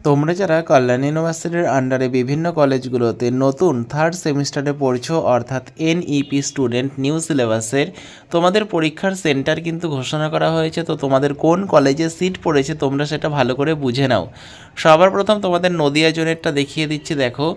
তোমরা যারা কল্যাণ ইউনিভার্সিটির আন্ডারে বিভিন্ন কলেজগুলোতে নতুন থার্ড সেমিস্টারে পড়ছো, অর্থাৎ এনইপি স্টুডেন্ট নিউ সিলেবাসের তোমাদের পরীক্ষার সেন্টার কিন্তু ঘোষণা করা হয়েছে। তো তোমাদের কোন কলেজে সিট পড়েছে তোমরা সেটা ভালো করে বুঝে নাও। সবার প্রথম তোমাদের নদিয়া জোনেরটা দেখিয়ে দিচ্ছি, দেখো।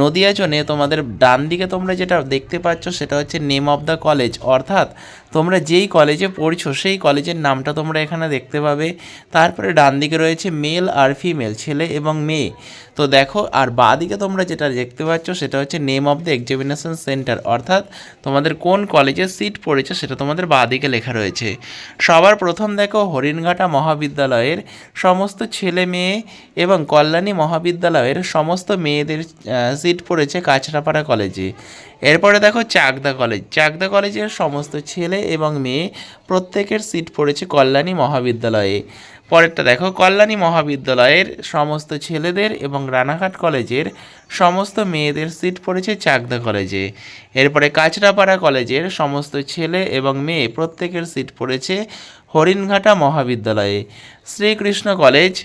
নদিয়া জোনে তোমাদের ডান দিকে তোমরা যেটা দেখতে পাচ্ছ সেটা হচ্ছে নেম অফ দ্য কলেজ অর্থাৎ তোমরা যেই কলেজে পড়ছো, সেই কলেজের নামটা তোমরা এখানে দেখতে পাবে। তারপরে ডান দিকে রয়েছে মেল আর ফিমেল ছেলে এবং মেয়ে। তো দেখো, আর বাঁ দিকে তোমরা যেটা দেখতে পাচ্ছ, সেটা হচ্ছে name of the examination centre অর্থাৎ তোমাদের কোন কলেজে সিট পড়েছে সেটা তোমাদের বাঁ দিকে লেখা রয়েছে। সবার প্রথম দেখো, হরিণঘাটা মহাবিদ্যালয়ের সমস্ত ছেলে মেয়ে এবং কল্যাণী মহাবিদ্যালয়ের সমস্ত মেয়েদের সিট পড়েছে কাছড়াপাড়া কলেজে এরপরে দেখো চাকদা কলেজ। চাকদা কলেজের সমস্ত ছেলে এবং মেয়ে প্রত্যেকের সিট পড়েছে কল্যাণী মহাবিদ্যালয়ে। পরেরটা দেখো, কল্যাণী মহাবিদ্যালয়ের সমস্ত ছেলেদের এবং রানাঘাট কলেজের সমস্ত মেয়েদের সিট পড়েছে চাকদা কলেজে। এরপরে কাছড়াপাড়া কলেজের সমস্ত ছেলে এবং মেয়ে প্রত্যেকের সিট পড়েছে হরিণঘাটা মহাবিদ্যালয়ে। শ্রীকৃষ্ণ কলেজ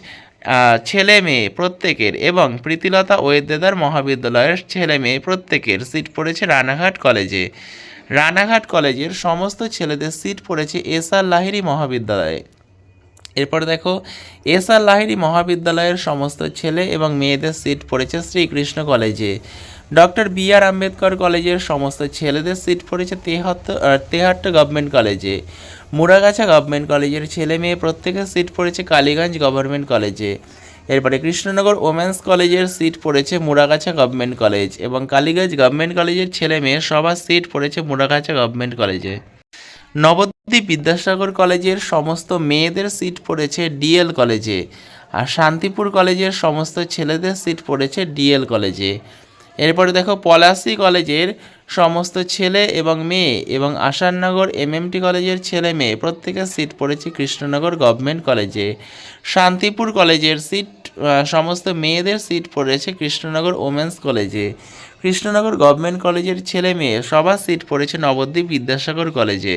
ছেলে মেয়ে প্রত্যেকের এবং প্রীতিলতা ওয়েদেদার মহাবিদ্যালয়ের ছেলে মেয়ে প্রত্যেকের সিট পড়েছে রানাঘাট কলেজে। রানাঘাট কলেজের সমস্ত ছেলেদের সিট পড়েছে এস আর লাহিরি মহাবিদ্যালয়ে। এরপর দেখো, এস আর লাহিড়ী মহাবিদ্যালয়ের সমস্ত ছেলে এবং মেয়েদের সিট পড়েছে শ্রীকৃষ্ণ কলেজে। ডক্টর বি আর আম্বেদকর কলেজের সমস্ত ছেলেদের সিট পড়েছে তেহাত্ত তেহাট্ট গভর্নমেন্ট কলেজে। মুরাগাছা গভর্নমেন্ট কলেজের ছেলে মেয়ে প্রত্যেকের সিট পড়েছে কালীগঞ্জ গভর্নমেন্ট কলেজে। এরপরে কৃষ্ণনগর ওমেন্স কলেজের সিট পড়েছে মুরাগাছা গভর্নমেন্ট কলেজ এবং কালীগঞ্জ গভর্নমেন্ট কলেজের ছেলে মেয়ে সবার সিট পড়েছে মুরাগাছা গভর্নমেন্ট কলেজে। নবদ্বীপ বিদ্যাসাগর কলেজের সমস্ত মেয়েদের সিট পড়েছে ডিএল কলেজে আর শান্তিপুর কলেজের সমস্ত ছেলেদের সিট পড়েছে ডিএল কলেজে। এরপরে দেখো পলাশী কলেজের সমস্ত ছেলে এবং মেয়ে এবং আসাননগর এমএমটি কলেজের ছেলে মেয়ে প্রত্যেকের সিট পড়েছে কৃষ্ণনগর গভর্নমেন্ট কলেজে। শান্তিপুর কলেজের সিট সমস্ত মেয়েদের সিট পড়েছে কৃষ্ণনগর ওমেন্স কলেজে কৃষ্ণনগর গভর্নমেন্ট কলেজের ছেলে মেয়ে, সবার সিট পড়েছে নবদ্বীপ বিদ্যাসাগর কলেজে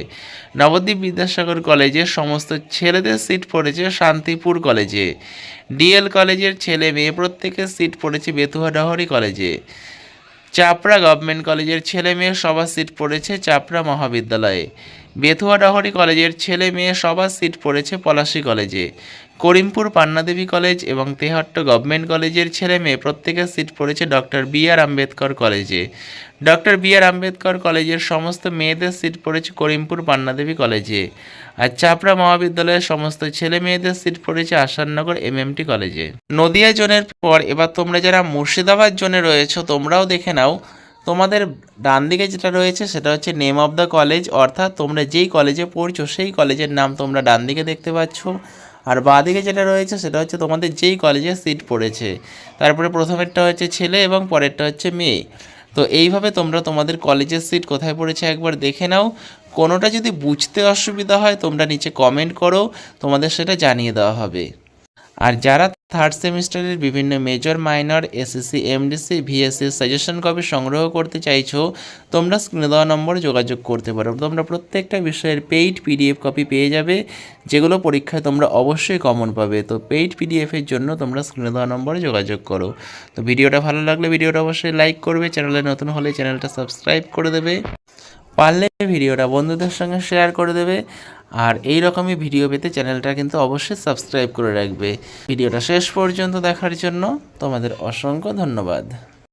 নবদ্বীপ বিদ্যাসাগর কলেজের সমস্ত ছেলেদের সিট পড়েছে শান্তিপুর কলেজে ডিএল কলেজের ছেলে মেয়ে প্রত্যেকের সিট পড়েছে বেতুয়া ডহরি কলেজে চাপড়া গভর্নমেন্ট কলেজের ছেলে মেয়ে সবার সিট পড়েছে চাপড়া মহাবিদ্যালয়ে। বেথুয়া ডহরি কলেজের ছেলে মেয়ে সবার সিট পড়েছে পলাশী কলেজে। করিমপুর পান্নাদেবী কলেজ এবং তেহট্ট গভর্নমেন্ট কলেজের ছেলে মেয়ে প্রত্যেকের সিট পড়েছে ডক্টর বি আর আম্বেদকর কলেজে। ডক্টর বি আর আম্বেদকর কলেজের সমস্ত মেয়েদের সিট পড়েছে করিমপুর পান্নাদেবী কলেজে। আর চাপড়া মহাবিদ্যালয়ের সমস্ত ছেলে মেয়েদের সিট পড়েছে আসাননগর এমএমটি কলেজে। নদিয়া জোনের পর এবার তোমরা যারা মুর্শিদাবাদ জোনে রয়েছো তোমরাও দেখে নাও তোমাদের ডান দিকে যেটা রয়েছে, সেটা হচ্ছে নেম অফ দ্য কলেজ অর্থাৎ তোমরা যেই কলেজে পড়ছো, সেই কলেজের নাম তোমরা ডান দিকে দেখতে পাচ্ছ। আর বাঁ দিকে যেটা রয়েছে, সেটা হচ্ছে তোমাদের যেই কলেজে সিট পড়েছে। তারপরে প্রথমেরটা হচ্ছে ছেলে এবং পরেরটা হচ্ছে মেয়ে। তো এইভাবে তোমরা তোমাদের কলেজের সিট কোথায় পড়েছে একবার দেখে নাও। কোনোটা যদি বুঝতে অসুবিধা হয়, তোমরা নিচে কমেন্ট করো, তোমাদের সেটা জানিয়ে দেওয়া হবে। আর যারা থার্ড সেমিস্টারের বিভিন্ন major minor SSC MDC VSC suggestion copy সংগ্রহ করতে চাইছো, তোমরা স্ক্রিনে দেওয়া নম্বরে যোগাযোগ করতে পারো। তোমরা প্রত্যেকটা বিষয়ের পেইড পিডিএফ কপি পেয়ে যাবে, যেগুলো পরীক্ষায় তোমরা অবশ্যই কমন পাবে। তো পেইড পিডিএফের জন্য তোমরা স্ক্রিনে দেওয়া নম্বরে যোগাযোগ করো। তো ভিডিওটা ভালো লাগলে ভিডিওটা অবশ্যই লাইক করবে চ্যানেলে নতুন হলে চ্যানেলটা সাবস্ক্রাইব করে দেবে। পারলে ভিডিওটা বন্ধুদের সঙ্গে শেয়ার করে দেবে। আর এই রকমই ভিডিও পেতে চ্যানেলটা কিন্তু অবশ্যই সাবস্ক্রাইব করে রাখবে। ভিডিওটা শেষ পর্যন্ত দেখার জন্য তোমাদের অসংখ্য ধন্যবাদ।